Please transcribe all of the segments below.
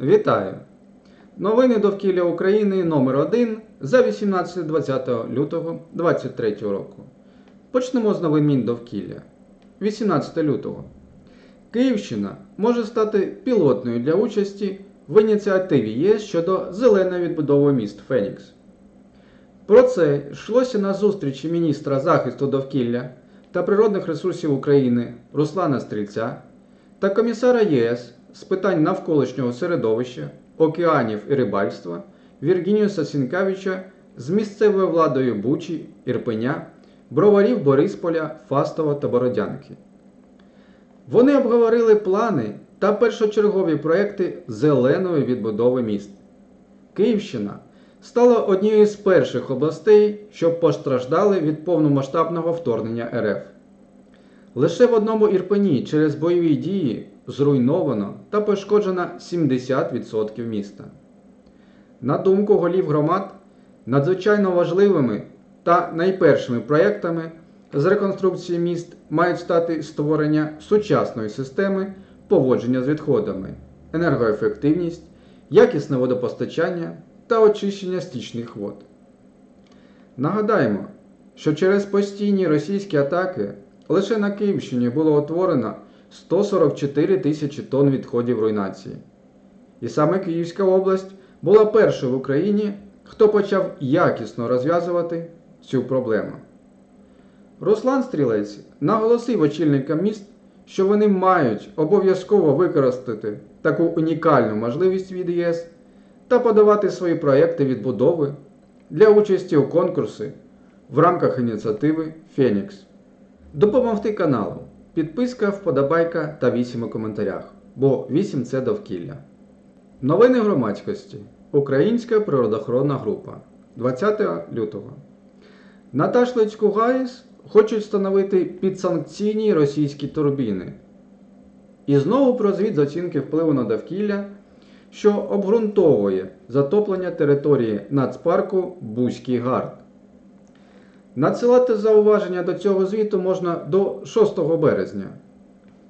Вітаю! Новини довкілля України номер 1 за 18-20 лютого 2023 року. Почнемо з новин Міндовкілля. 18 лютого. Київщина може стати пілотною для участі в ініціативі ЄС щодо зеленої відбудови міст Фенікс. Про це йшлося на зустрічі міністра захисту довкілля та природних ресурсів України Руслана Стрільця та комісара ЄС з питань навколишнього середовища, океанів і рибальства Віргініуса Сінкавича з місцевою владою Бучі, Ірпеня, Броварів Борисполя, Фастова та Бородянки. Вони обговорили плани та першочергові проекти зеленої відбудови міст. Київщина стала однією з перших областей, що постраждали від повномасштабного вторгнення РФ. Лише в одному Ірпені через бойові дії зруйновано та пошкоджено 70% міста. На думку голів громад, надзвичайно важливими та найпершими проєктами з реконструкції міст мають стати створення сучасної системи поводження з відходами, енергоефективність, якісне водопостачання та очищення стічних вод. Нагадаємо, що через постійні російські атаки лише на Київщині було утворено 144 тисячі тонн відходів руйнації. І саме Київська область була першою в Україні, хто почав якісно розв'язувати цю проблему. Руслан Стрілець наголосив очільникам міст, що вони мають обов'язково використати таку унікальну можливість від ЄС та подавати свої проекти відбудови для участі у конкурсі в рамках ініціативи Фенікс. Допомогти каналу. Підписка, вподобайка та 8 у коментарях, бо 8 це довкілля. Новини громадськості. Українська природоохоронна група. 20 лютого. На Ташлицьку ГАЕС хочуть встановити підсанкційні російські турбіни. І знову про звіт з оцінки впливу на довкілля, що обґрунтовує затоплення території нацпарку Бузький Гард. Надсилати зауваження до цього звіту можна до 6 березня.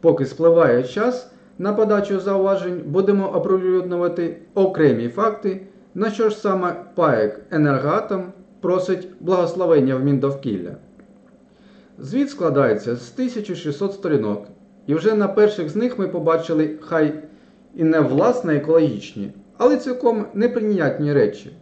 Поки спливає час на подачу зауважень, будемо оприлюднювати окремі факти, на що ж саме ПАЕК Енергоатом просить благословення в Міндовкілля. Звіт складається з 1600 сторінок, і вже на перших з них ми побачили хай і не власне екологічні, але цілком неприйнятні речі.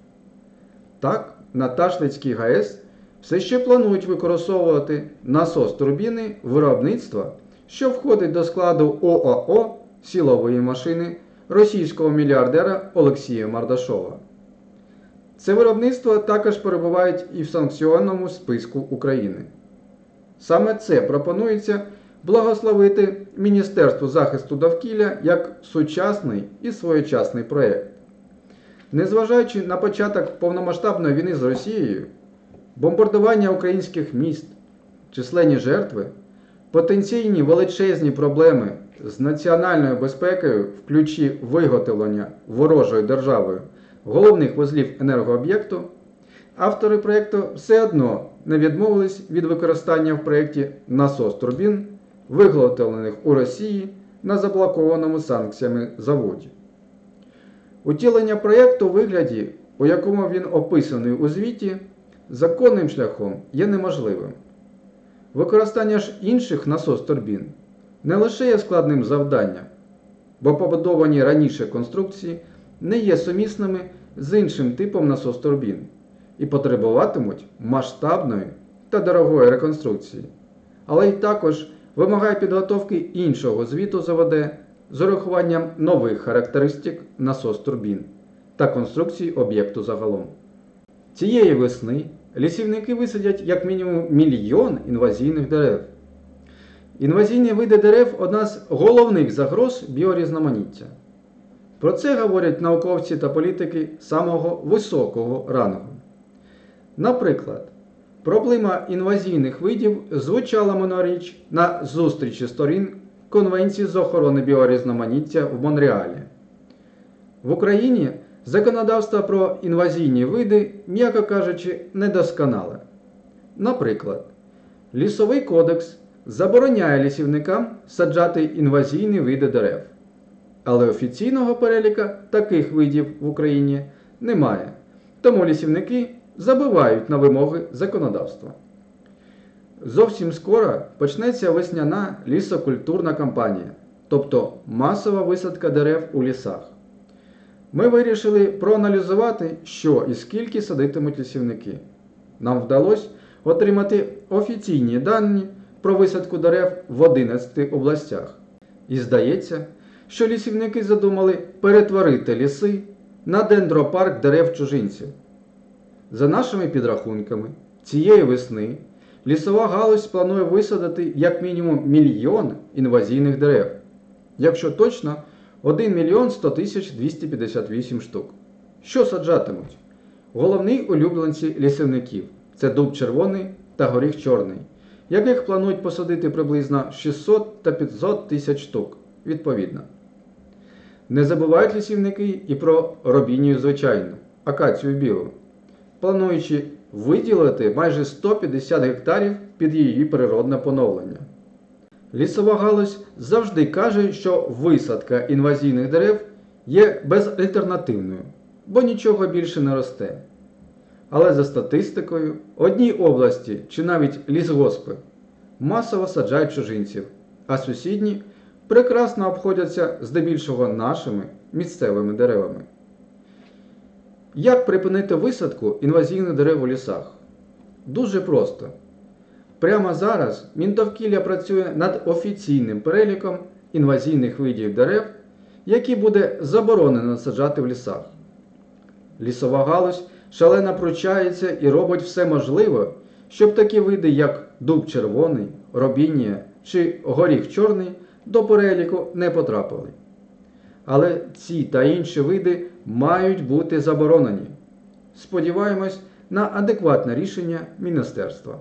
Так, на Ташлицькій ГАЕС все ще планують використовувати насос турбіни виробництва, що входить до складу ОАО сілової машини російського мільярдера Олексія Мардашова. Це виробництво також перебуває і в санкціонному списку України. Саме це пропонується благословити Міністерству захисту довкілля як сучасний і своєчасний проєкт. Незважаючи на початок повномасштабної війни з Росією, бомбардування українських міст, численні жертви, потенційні величезні проблеми з національною безпекою в ключі виготовлення ворожою державою головних вузлів енергооб'єкту, автори проєкту все одно не відмовились від використання в проєкті насос турбін, виготовлених у Росії на заблокованому санкціями заводі. Утілення проєкту у вигляді, у якому він описаний у звіті, законним шляхом є неможливим. Використання ж інших насос турбін не лише є складним завданням, бо побудовані раніше конструкції не є сумісними з іншим типом насос турбін і потребуватимуть масштабної та дорогої реконструкції, але й також вимагає підготовки іншого звіту ЗВД з урахуванням нових характеристик насос турбін та конструкції об'єкту загалом. Цієї весни лісівники висадять як мінімум мільйон інвазійних дерев. Інвазійні види дерев одна з головних загроз біорізноманіття. Про це говорять науковці та політики самого високого рангу. Наприклад, проблема інвазійних видів звучала минулоріч на зустрічі сторін Конвенції з охорони біорізноманіття в Монреалі. В Україні законодавство про інвазійні види, м'яко кажучи, недосконале. Наприклад, Лісовий кодекс забороняє лісівникам саджати інвазійні види дерев. але офіційного переліка таких видів в Україні немає. Тому лісівники забивають на вимоги законодавства. Зовсім скоро почнеться весняна лісокультурна кампанія, тобто масова висадка дерев у лісах. Ми вирішили проаналізувати, що і скільки садитимуть лісівники. Нам вдалося отримати офіційні дані про висадку дерев в 11 областях. І здається, що лісівники задумали перетворити ліси на дендропарк дерев чужинців. За нашими підрахунками, цієї весни лісова галузь планує висадити як мінімум мільйон інвазійних дерев. Якщо точно, 1 мільйон 100 тисяч 258 штук. Що саджатимуть? Головні улюбленці лісівників це дуб червоний та горіх чорний, яких планують посадити приблизно 600 та 500 тисяч штук відповідно. Не забувають лісівники і про робінію звичайну, акацію білу, плануючи виділити майже 150 гектарів під її природне поновлення. Лісова галузь завжди каже, що висадка інвазійних дерев є безальтернативною, бо нічого більше не росте. Але за статистикою, одній області чи навіть лісгоспи масово саджають чужинців, а сусідні прекрасно обходяться здебільшого нашими місцевими деревами. Як припинити висадку інвазійних дерев у лісах? Дуже просто. Прямо зараз Міндовкілля працює над офіційним переліком інвазійних видів дерев, які буде заборонено саджати в лісах. Лісова галузь шалено пручається і робить все можливе, щоб такі види, як дуб червоний, робіння чи горіх чорний, до переліку не потрапили. Але ці та інші види мають бути заборонені. Сподіваємось на адекватне рішення міністерства.